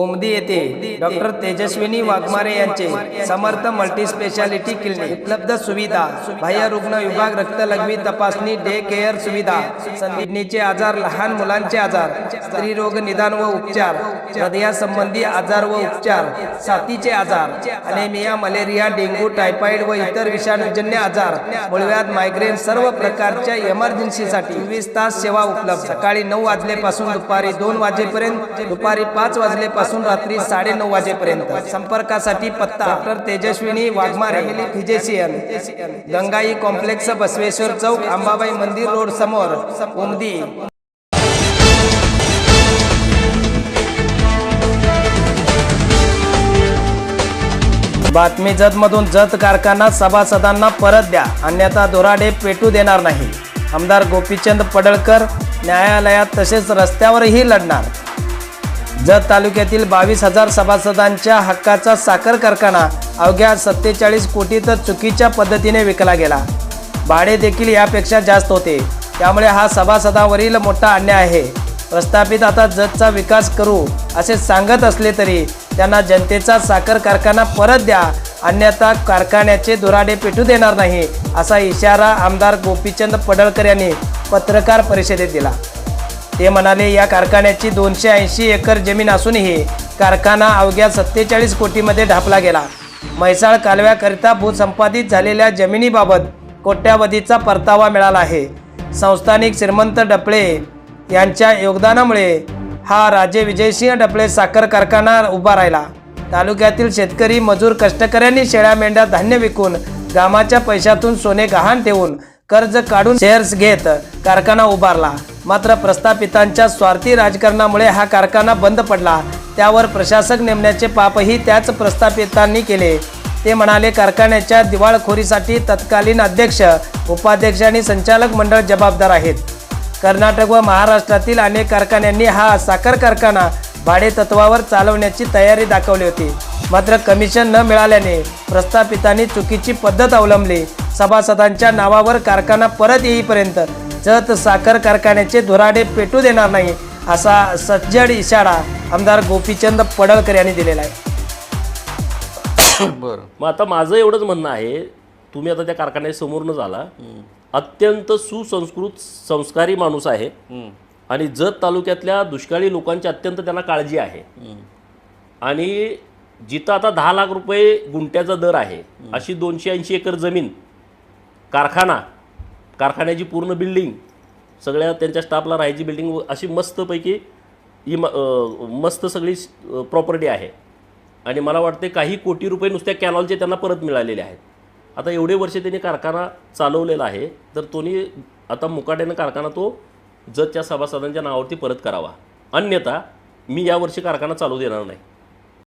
ओमदी येथे डॉक्टर तेजस्विनी वाघमारे यांचे समर्थ multi speciality clinic उपलब्ध सुविधा बाह्य रुग्ण विभाग रक्तलघवी तपासणी डे केअर सुविधा किडनीचे आजार लहान मुलांचे आजार स्त्री रोग निदान व उपचार हृदयासंबंधी आजार व उपचार साथीचे आजार अनेमिया मलेरिया डेंग्यू टायफॉइड व इतर विषाणूजन्य आजार मुळव्याध मायग्रेन सर्व प्रकारच्या इमर्जन्सीसाठी चोवीस तास सेवा उपलब्ध. सकाळी नऊ वाजल्यापासून दुपारी दोन वाजेपर्यंत दुपारी पाच वाजल्यापासून रात्री साडेनऊ वाजेपर्यंत. संपर्कासाठी पत्ता. Doctor Tejaswini Waghmare physician Gangai complex Basaveshwar chowk Ambabai मंदिर रोड समोर उमदी. बातमी जतमधून जत कारखाना सभासदांना परत द्या. अन्यथा दोराडे पेटू देणार नाही. आमदार गोपीचंद पडळकर न्यायालयात तसेच रस्त्यावरही लढणार. जत तालुक्यातील बावीस हजार सभासदांच्या हक्काचा साखर कारखाना अवघ्या सत्तेचाळीस कोटी तर चुकीच्या पद्धतीने विकला गेला. भाडे देखील यापेक्षा जास्त होते. त्यामुळे हा सभासदावरील मोठा अन्याय आहे. प्रस्थापित आता जतचा विकास करू असे सांगत असले तरी त्यांना जनतेचा साखर कारखाना परत द्या. अन्यथा कारखान्याचे दुराडे पेटू देणार नाही असा इशारा आमदार गोपीचंद पडळकर यांनी पत्रकार परिषदेत दिला. ते म्हणाले या कारखान्याची दोनशे ऐंशी एकर जमीन असूनही कारखाना अवघ्या सत्तेचाळीस कोटीमध्ये ढापला गेला. म्हैसाळ कालव्याकरिता भूसंपादित झालेल्या जमिनीबाबत कोट्यावधीचा परतावा मिळाला आहे. संस्थानिक श्रीमंत डपळे यांच्या योगदानामुळे हा राजे विजयसिंह डपळे साखर कारखाना उभा राहिला. तालुक्यातील शेतकरी मजूर कष्टकऱ्यांनी शेळ्या मेंढ्या धान्य विकून गामाच्या पैशातून सोने गहाण ठेवून कर्ज काढून शेअर्स घेत कारखाना उभारला. मात्र प्रस्थापितांच्या स्वार्थी राजकारणामुळे हा कारखाना बंद पडला. त्यावर प्रशासक नेमण्याचे पापही त्याच प्रस्थापितांनी केले. ते म्हणाले कारखान्याच्या दिवाळखोरीसाठी तत्कालीन अध्यक्ष उपाध्यक्ष आणि संचालक मंडळ जबाबदार आहेत. कर्नाटक व महाराष्ट्रातील अनेक कारखान्यांनी हा साखर कारखाना भाडे तत्वावर चालवण्याची तयारी दाखवली होती. मात्र कमिशन न मिळाल्याने प्रस्थापितांनी चुकीची पद्धत अवलंबली. सभासदांच्या नावावर कारखाना परत येईपर्यंत जत साखर कारखान्याचे धुराडे पेटू देणार नाही असा सज्जड इशारा आमदार गोपीचंद पडळकर यांनी दिलेला आहे. बरं. मग आता माझं एवढंच म्हणणं आहे तुम्ही आता त्या कारखान्यासमोरनं झाला अत्यंत सुसंस्कृत संस्कारी माणूस आहे. आणि जत तालुक्यातल्या दुष्काळी लोकांची अत्यंत त्यांना काळजी आहे. आणि जिथं आता दहा लाख रुपये गुंट्याचा दर आहे अशी दोनशे ऐंशी एकर जमीन कारखाना कारखान्याची पूर्ण बिल्डिंग सगळ्या त्यांच्या स्टाफला राहायची बिल्डिंग अशी मस्तपैकी इम मस्त सगळी प्रॉपर्टी आहे. आणि मला वाटते काही कोटी रुपये नुसत्या कॅनॉलचे त्यांना परत मिळालेले आहेत. आता एवढे वर्ष त्यांनी कारखाना चालवलेला आहे तर तोनी आता मुकाट्यानं कारखाना तो जतच्या सभासदांच्या नावावरती परत करावा. अन्यथा मी यावर्षी कारखाना चालू देणार नाही.